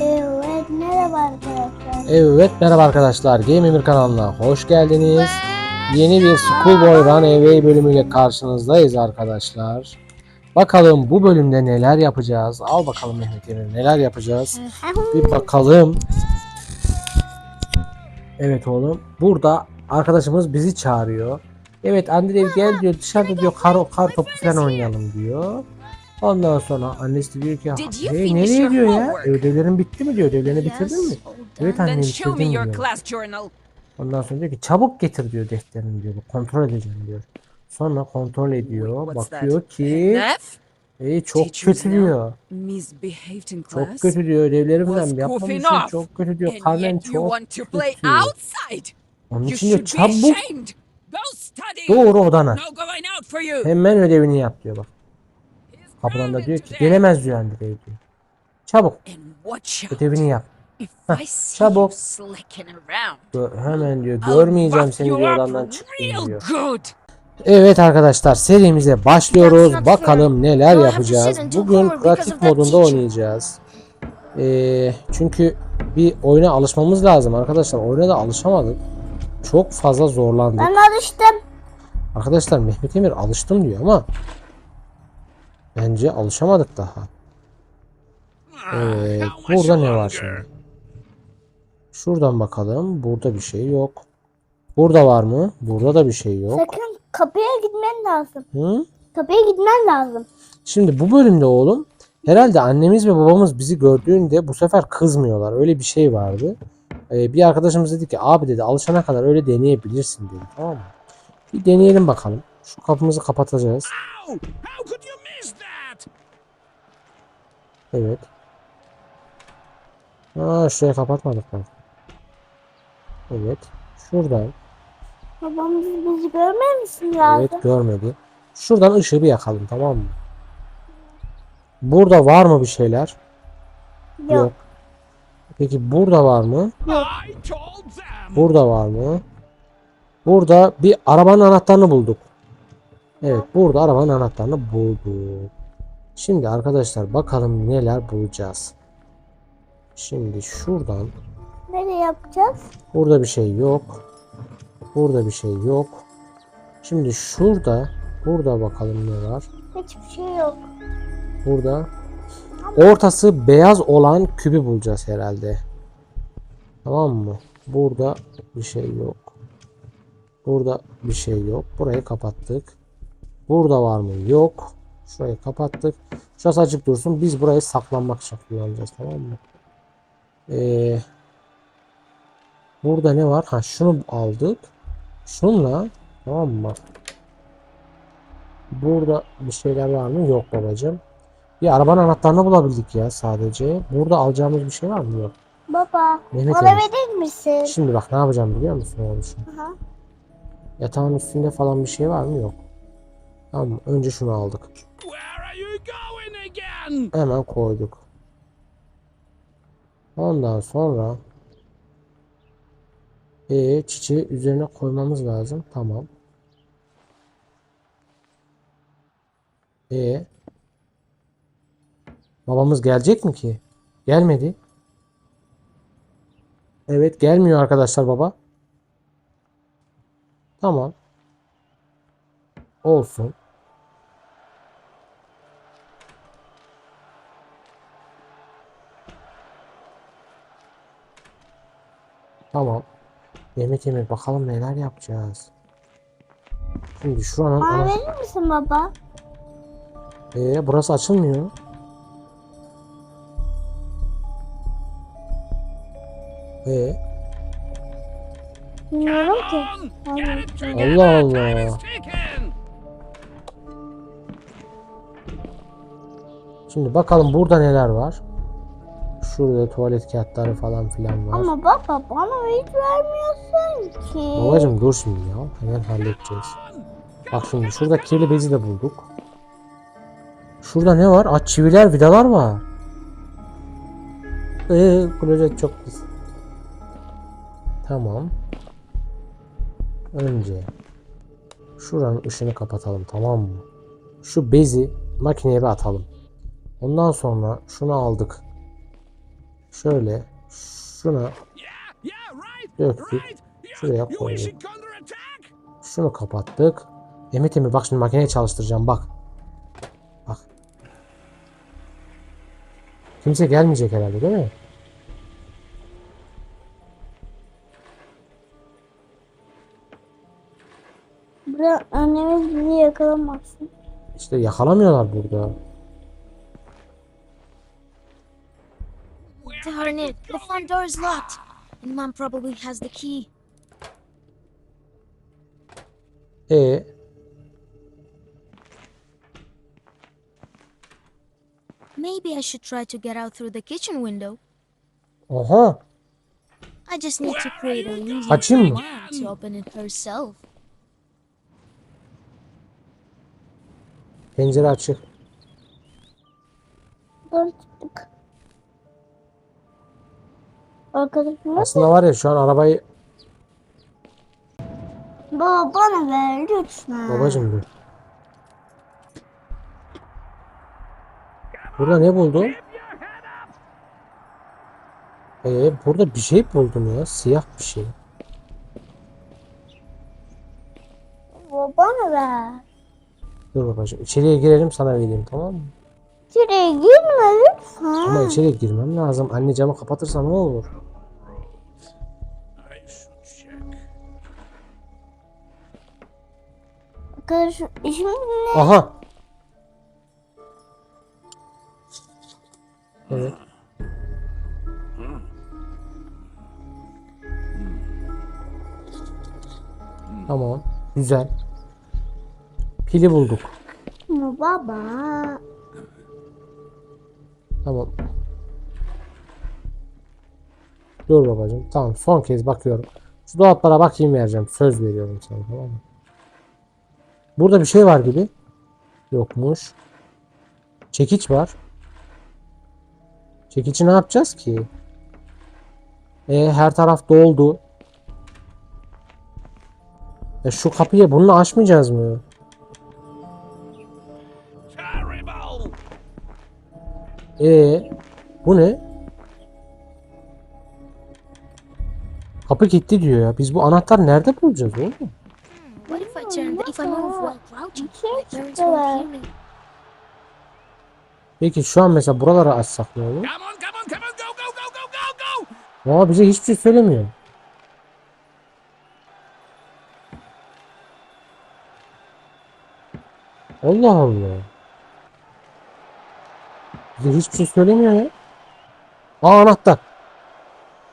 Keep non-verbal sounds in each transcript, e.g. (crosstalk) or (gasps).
Evet merhaba arkadaşlar. Evet merhaba arkadaşlar Game Emir kanalına hoş geldiniz. Yeni bir Schoolboy Run Away bölümüyle karşınızdayız arkadaşlar. Bakalım bu bölümde neler yapacağız? Al bakalım Mehmet Emir neler yapacağız? Bir bakalım. Evet oğlum. Burada arkadaşımız bizi çağırıyor. Evet Andrew gel diyor dışarıda diyor kar, kar topu falan oynayalım diyor. Ondan sonra annesi diyor ki hey nereye diyor ya? homework?" Ödevlerin bitti mi diyor. Ödevlerini bitirdin mi? Evet anne Then show me bitirdim diyor. Ondan sonra diyor ki çabuk getir diyor defterini diyor. Kontrol edeceğim diyor. Sonra kontrol ediyor. Bakıyor ki? "Ey çok kötü diyor. Çok kötü diyor. Ödevleri Was falan goofing yapmamışsın. off. Çok kötü diyor. Karnen çok kötü. Onun için diyor çabuk doğru odana. Hemen ödevini yap diyor bak. Kapıdan da diyor ki gelemez diyor Andrei diyor. Çabuk ödevini yap. See çabuk. Gö- Hemen diyor görmeyeceğim seni diyor up odandan çıktın diyor. Evet arkadaşlar serimize başlıyoruz. Bakalım neler yapacağız. Bugün pratik modunda oynayacağız. Ee, çünkü bir oyuna alışmamız lazım arkadaşlar. Oyuna da alışamadık. Çok fazla zorlandık. Ben alıştım. Arkadaşlar Mehmet Emir alıştım diyor ama bence alışamadık daha. Evet, burada ne var şimdi? Şuradan bakalım. Burada bir şey yok. Burada var mı? Burada da bir şey yok. Sakın kapıya gitmen lazım. Hı? Kapıya gitmen lazım. Şimdi bu bölümde oğlum herhalde annemiz ve babamız bizi gördüğünde bu sefer kızmıyorlar. Öyle bir şey vardı. Ee, bir arkadaşımız dedi ki abi dedi alışana kadar öyle deneyebilirsin dedi. Tamam mı? Bir deneyelim bakalım. Şu kapımızı kapatacağız. Evet. Aa şuraya kapatmadık bak. Evet. Şuradan. Babam bizi, bizi görmemişsin lazım. Evet görmedi. Şuradan ışığı bir yakalım tamam mı? Burada var mı bir şeyler? Yok. Peki burada var mı? Them. Burada var mı? Burada bir arabanın anahtarını bulduk. Evet burada arabanın anahtarını bulduk. Şimdi arkadaşlar bakalım neler bulacağız. Şimdi şuradan Nereye yapacağız? burada bir şey yok. Burada bir şey yok. Şimdi şurada burada bakalım ne var. Hiçbir şey yok. Burada ortası beyaz olan kübü bulacağız herhalde. Tamam mı? Burada bir şey yok. Burada bir şey yok. Burayı kapattık. Burada var mı? Yok. Şurayı kapattık. Şurası açık dursun. Biz burayı saklanmak için kullanacağız. Tamam mı? Ee, burada ne var? Ha şunu aldık. Şunla tamam mı? Burada bir şeyler var mı? Yok babacığım. Bir arabanın anahtarını bulabildik ya sadece. Burada alacağımız bir şey var mı? Yok. Baba, Mehmet bana verir misin? Şimdi bak ne yapacağım biliyor musun oğlum? Aha. Yatağın üstünde falan bir şey var mı? Yok. Tamam? Önce şunu aldık. Hemen koyduk. Ondan sonra e, çiçeği üzerine koymamız lazım. Tamam. E babamız gelecek mi ki? Gelmedi. Evet gelmiyor arkadaşlar baba. Tamam. Olsun. Tamam. Yemek yemek bakalım neler yapacağız. Şimdi şuranın Bana ana... verir misin baba? Ee, burası açılmıyor. Ee, Bilmiyorum ki. Allah Allah. Şimdi bakalım burada neler var. Şurada tuvalet kağıtları falan filan var. Ama baba bana hiç vermiyorsun ki. Babacım dur şimdi ya. Hemen halledeceğiz. Bak şimdi şurada kirli bezi de bulduk. Şurada ne var? Aa çiviler, vidalar var. Ee, klozet çok pis. Tamam. Önce şuranın ışığını kapatalım tamam mı? Şu bezi makineye bir atalım. Ondan sonra şunu aldık. Şöyle right, Döktük. Şuraya koyduk. şunu kapattık. Emit Emir bak şimdi makineyi çalıştıracağım bak. Bak. Kimse gelmeyecek herhalde değil mi? Bura annemiz bizi yakalamasın. İşte yakalamıyorlar burada. Darn it, the front door is locked. And Mom probably has the key. E Maybe I should try to get out through the kitchen window. Oha. I just need to create a for mı? Mom to open it herself. Pencere açık. Dört çıktık. Arkadaşım Aslında var ya şu an arabayı baba bana ver lütfen. babacım dur. Burada ne buldun? Ee, burada bir şey buldum ya. Siyah bir şey. Baba bana ver. Dur babacım. İçeriye girelim sana vereyim tamam mı? Şuraya girme lütfen. Ama içeriye girmem lazım. Anne camı kapatırsa ne olur? İşimiz ne? Aha. Evet. Tamam. Güzel. Pili bulduk. Baba. Tamam. Dur babacığım. Tamam son kez bakıyorum. Şu dolaplara bakayım vereceğim. Söz veriyorum sana tamam mı? Burada bir şey var gibi. Yokmuş. Çekiç var. Çekici ne yapacağız ki? E, her taraf doldu. E, şu kapıyı bununla açmayacağız mı? E bu ne? Kapı gitti diyor ya. Biz bu anahtar nerede bulacağız oğlum? What if I turn the, if I move while crouching? My parents çıktı. won't hear me. Peki şu an mesela buraları açsak ne olur? Come on, come on, come on, go, go, go, go, go, go. Aa bize hiçbir şey söylemiyor. Allah Allah. Bize hiçbir şey söylemiyor ya. Aa anahtar.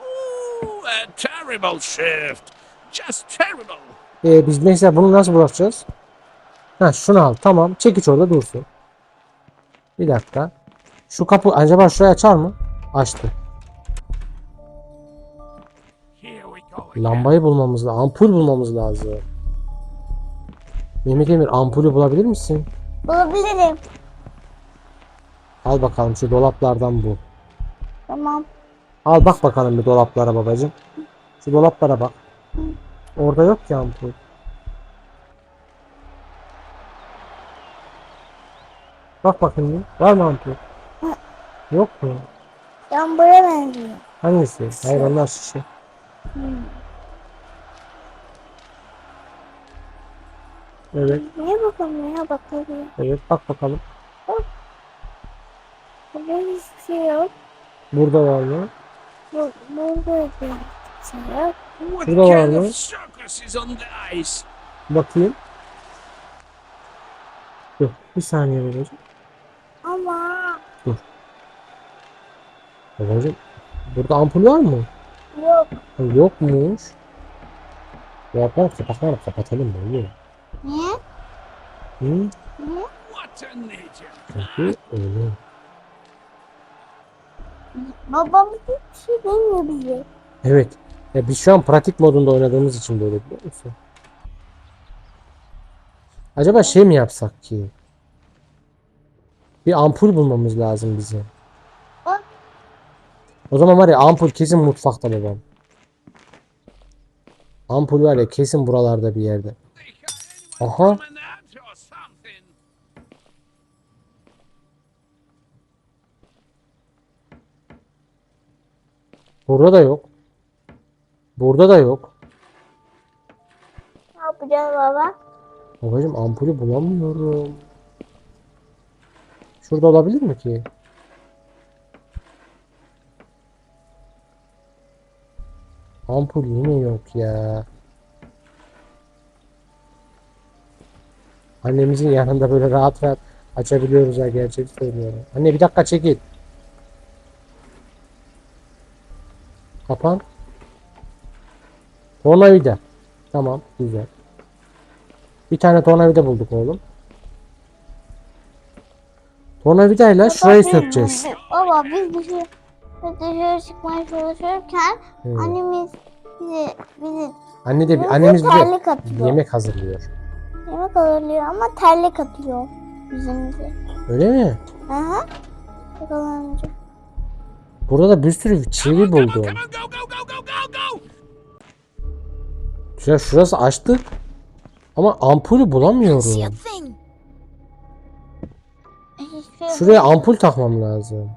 Ooh, a terrible shift. Just terrible. Ee, biz mesela bunu nasıl bırakacağız? Ha şunu al. Tamam. Çekiç orada dursun. Bir dakika. Şu kapı acaba şurayı açar mı? Açtı. Lambayı bulmamız lazım. Ampul bulmamız lazım. Mehmet Emir ampulü bulabilir misin? Bulabilirim. Al bakalım şu dolaplardan bul. Tamam. Al bak bakalım bir dolaplara babacığım. Şu dolaplara bak. Orada yok ki ampul. Bak bakayım bir. Var mı ampul? Yok mu? Yağmura benziyor. Hangisi? Hayır onlar şişe. Evet, Neye bakalım ya bakalım. evet bak bakalım. Burada hiçbir şey yok. Burada var mı? Bu, burada bir şey yok. What Burada var kind mı? of circus is on the ice? Bakayım. Dur, bir saniye babacığım. Ama Babacığım, burada ampul var mı? yok. Ha, Yokmuş. Dolapları kapakları kapatalım böyle. Niye? Hı? Nature. Çünkü öyle. Babam hiçbir şey demiyor bize. Evet. Ya biz şu an pratik modunda oynadığımız için böyle biliyor musun? Acaba şey mi yapsak ki? Bir ampul bulmamız lazım. Bak. O zaman var ya ampul kesin mutfakta babam. Ampul var ya kesin buralarda bir yerde. Aha. Burada da yok. Burada da yok. Ne yapacağız baba? Babacım ampulü bulamıyorum. Şurada olabilir mi ki? Ampul yine yok ya. Annemizin yanında böyle rahat rahat açabiliyoruz ha gerçek söylüyorum. Anne bir dakika çekil. Kapan. Tornavida. Tamam güzel. Bir tane tornavida bulduk oğlum. Tornavidayla şurayı biz- sökeceğiz. Baba biz dışarı, biz dışarı çıkmaya çalışırken Evet. annemiz bizi, bizi Anne de bize annemiz bize terlik atıyor. yemek hazırlıyor. Yemek hazırlıyor ama terlik atıyor yüzümüze. Öyle mi? Aha. Yakalanınca. Burada da bir sürü çivi buldum. Ya şurası açtık. Ama ampulü bulamıyorum. Şuraya ampul takmam lazım.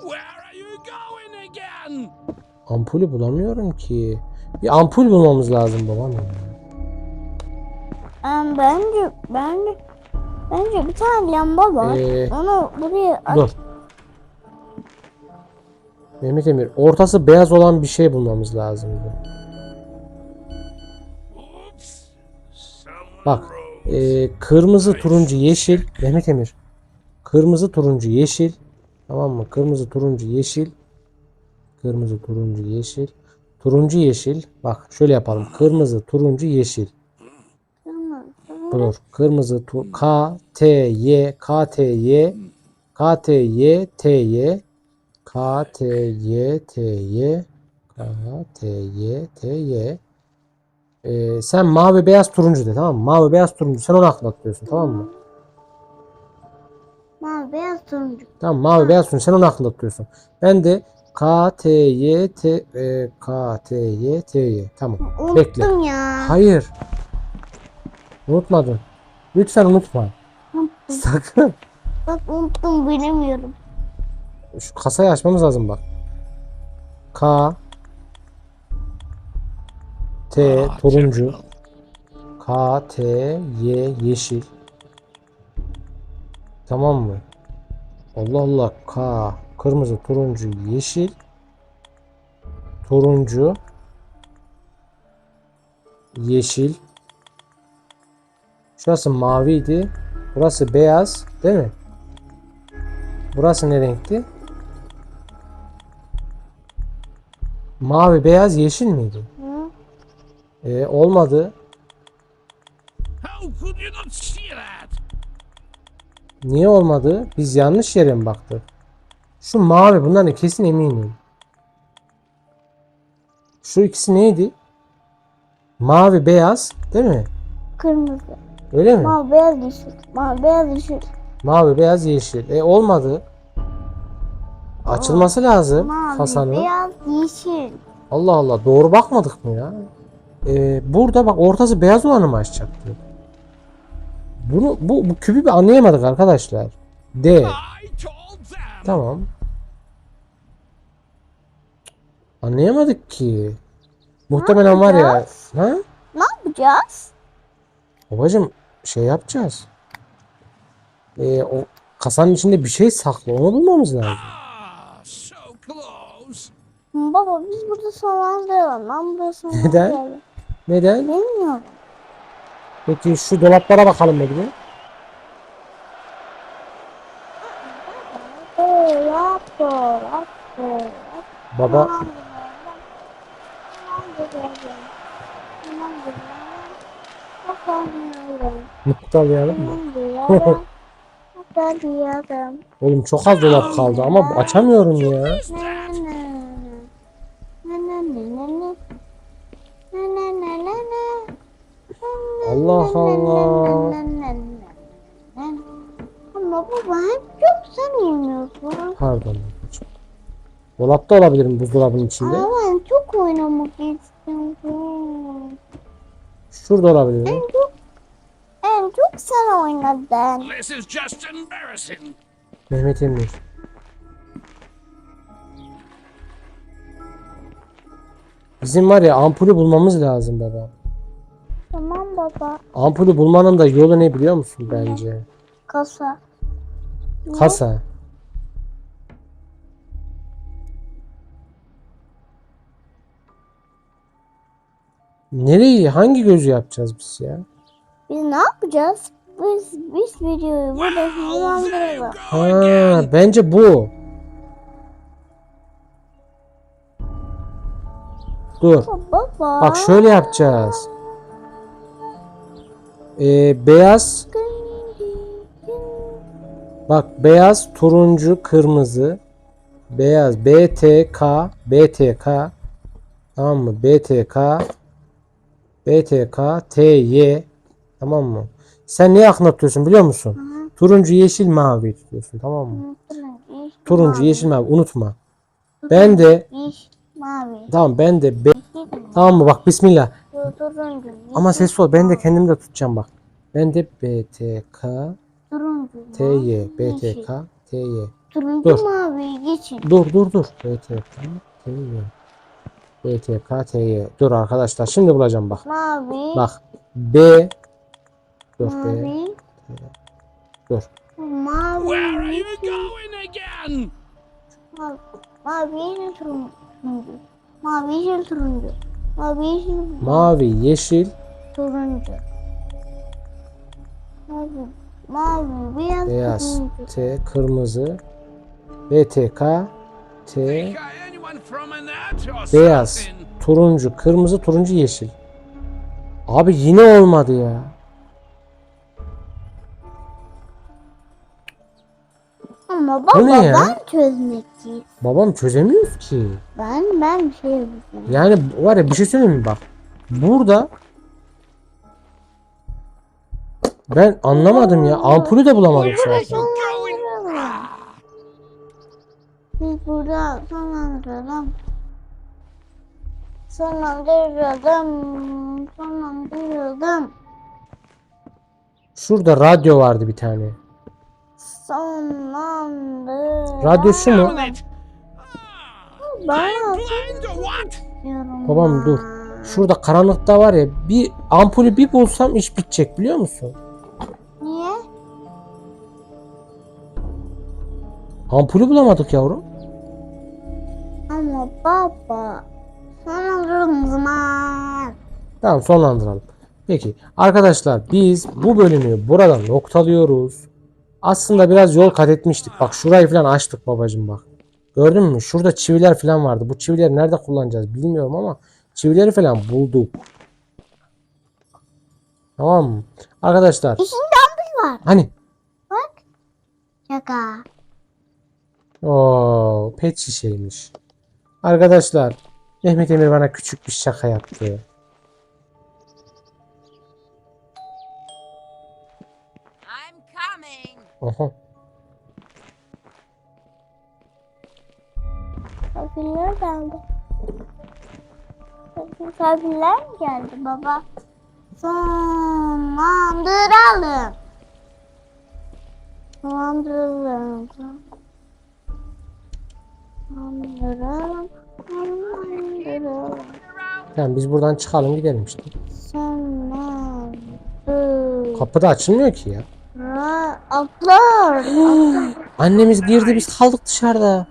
Where are you going again? Ampulü bulamıyorum ki. Bir ampul bulmamız lazım babam. Em, bence bence bence bir tane lamba var. Ee, Onu buraya at. Dur. Mehmet Emir, ortası beyaz olan bir şey bulmamız lazımdı. Bak, e, kırmızı, turuncu, yeşil. Mehmet Emir. Kırmızı, turuncu, yeşil. Tamam mı? Kırmızı, turuncu, yeşil. Kırmızı, turuncu, yeşil. Turuncu, yeşil. Bak şöyle yapalım. Kırmızı, turuncu, yeşil. Dur. Kırmızı, tu K, T, Y, K, T, Y. K, T, Y, T, Y. K, T, Y, T, Y. K, T, Y, T, Y. Ee, sen mavi, beyaz, turuncu de tamam mı? Mavi, beyaz, turuncu. Sen onu aklına tutuyorsun tamam mı? Mavi beyaz turuncu. Tamam mavi, beyaz, turuncu. Sen onu aklında tutuyorsun. Ben de K, T, Y, T, e, K, T, Y, T, Y. Tamam. Bekle. Unuttum ya. Hayır. Unutmadın. Lütfen unutma. Sakın. Bak unuttum bilemiyorum. Şu kasayı açmamız lazım bak. K T turuncu. K T Y yeşil Tamam mı? Allah Allah K kırmızı turuncu yeşil turuncu yeşil Şurası maviydi. Burası beyaz değil mi? Burası ne renkti? Mavi, beyaz, yeşil miydi? Ee, olmadı. Niye olmadı? Biz yanlış yere mi baktık? Şu mavi bundan kesin eminim. Şu ikisi neydi? Mavi, beyaz değil mi? Kırmızı. Öyle mi? Mavi beyaz yeşil. Mavi beyaz yeşil. Mavi, beyaz, yeşil. E olmadı. Açılması lazım Mavi kasanın. beyaz yeşil. Allah Allah doğru bakmadık mı ya? Ee, burada bak ortası beyaz olanı mı açacaktı? Bunu bu, bu küpü bir anlayamadık arkadaşlar. D. Tamam. Anlayamadık ki. Muhtemelen var ya. Ha? Ne yapacağız? Babacım şey yapacağız. Ee, o kasanın içinde bir şey saklı. Onu bulmamız lazım. Ah, Baba biz burada sonlandıralım. Ben burada sonlandıralım. Neden? Neden? Bilmiyorum. Peki şu dolaplara bakalım dolap, dolap. Baba noktalayalım mı? (laughs) Oğlum çok az dolap kaldı ama açamıyorum ya. Allah Allah. Ama baba hep çok sen oynuyorsun. Pardon. Dolapta olabilir mi buzdolabının içinde? Ama ben çok oynamak istiyorum. Şurada olabilir mi? En çok, en çok sen oynadın. This is just embarrassing. Mehmet Emir. Bizim var ya ampulü bulmamız lazım baba. Tamam baba. Ampulü bulmanın da yolu ne biliyor musun bence? Kasa. Kasa. Nereyi, hangi gözü yapacağız biz ya? Biz ne yapacağız? Biz, biz videoyu burada hızlandıralım. Ha, bence bu. Dur. Baba. Bak şöyle yapacağız. Ee, beyaz Bak beyaz, turuncu, kırmızı. Beyaz BTK BTK tamam mı? BTK BTK TY tamam mı? Sen ne aklına tutuyorsun biliyor musun? Turuncu, yeşil, mavi tutuyorsun tamam mı? Turuncu, yeşil, mavi unutma. Ben de Yeşil, mavi. tamam ben de be- Yeşil, tamam mı? Bak bismillah. Turuncu. Ama ses ol. Ben de kendim de tutacağım bak. Ben de BTK Turuncu. TY yeşil. BTK TY. Turuncu, Dur. mavi, yeşil. Dur dur dur. BTK TY. BTK TY. Dur arkadaşlar şimdi bulacağım bak. Mavi. Bak B Dur B. Mavi. Dur. Mavi. Where are you yeşil, going again? Mavi, mavi, turuncu. Mavi, turuncu. Mavi, yeşil, Mavi, yeşil, turuncu. Mavi, mavi, beyaz, beyaz, turuncu. T, kırmızı, BTK, T, beyaz, turuncu, kırmızı, turuncu, yeşil. Abi yine olmadı ya. Ama Bu baba ne ya? ben çözmek istiyorum. Babam çözemiyoruz ki. Ben ben bir şey yapacağım. Yani var ya bir şey söyleyeyim mi bak. Burada ben anlamadım ya. Ampulü de zaten. you going? Biz burada sonlandıralım. Sonlandıralım. Sonlandıralım. Şurada radyo vardı bir tane. Sonlandıralım. Radyo şu mu? Babam dur. Şurada karanlıkta var ya bir ampulü bir bulsam iş bitecek biliyor musun? Niye? Ampulü bulamadık yavrum. Ama baba. Zaman. Tamam sonlandıralım. Peki arkadaşlar biz bu bölümü burada noktalıyoruz. Aslında biraz yol kat etmiştik. Bak şurayı falan açtık babacım bak. Gördün mü? Şurada çiviler falan vardı. Bu çivileri nerede kullanacağız bilmiyorum ama çivileri falan bulduk. Tamam mı? Arkadaşlar İçinde ampul var. hani Bak. Şaka. o pet şişeymiş. Arkadaşlar Mehmet Emir bana küçük bir şaka yaptı. Oha. Misafirler geldi. Mi geldi baba? Sonlandıralım. Sonlandıralım. Sonlandıralım. Sonlandıralım. Tamam biz buradan çıkalım gidelim işte. Sonlandıralım. Kapı da açılmıyor ki ya. Atlar. Atlar. (gasps) Annemiz girdi biz kaldık dışarıda.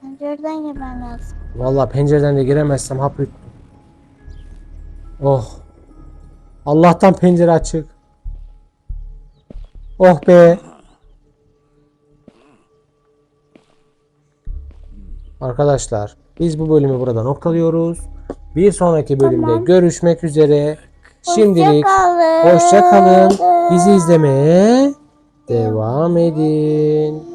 Pencereden girmen lazım. Vallahi pencereden de giremezsem hap yuttum. Oh. Allah'tan pencere açık. Oh be. Arkadaşlar biz bu bölümü burada noktalıyoruz. Bir sonraki bölümde Tamam. görüşmek üzere. Şimdilik Hoşça kalın. Bizi izlemeye devam edin.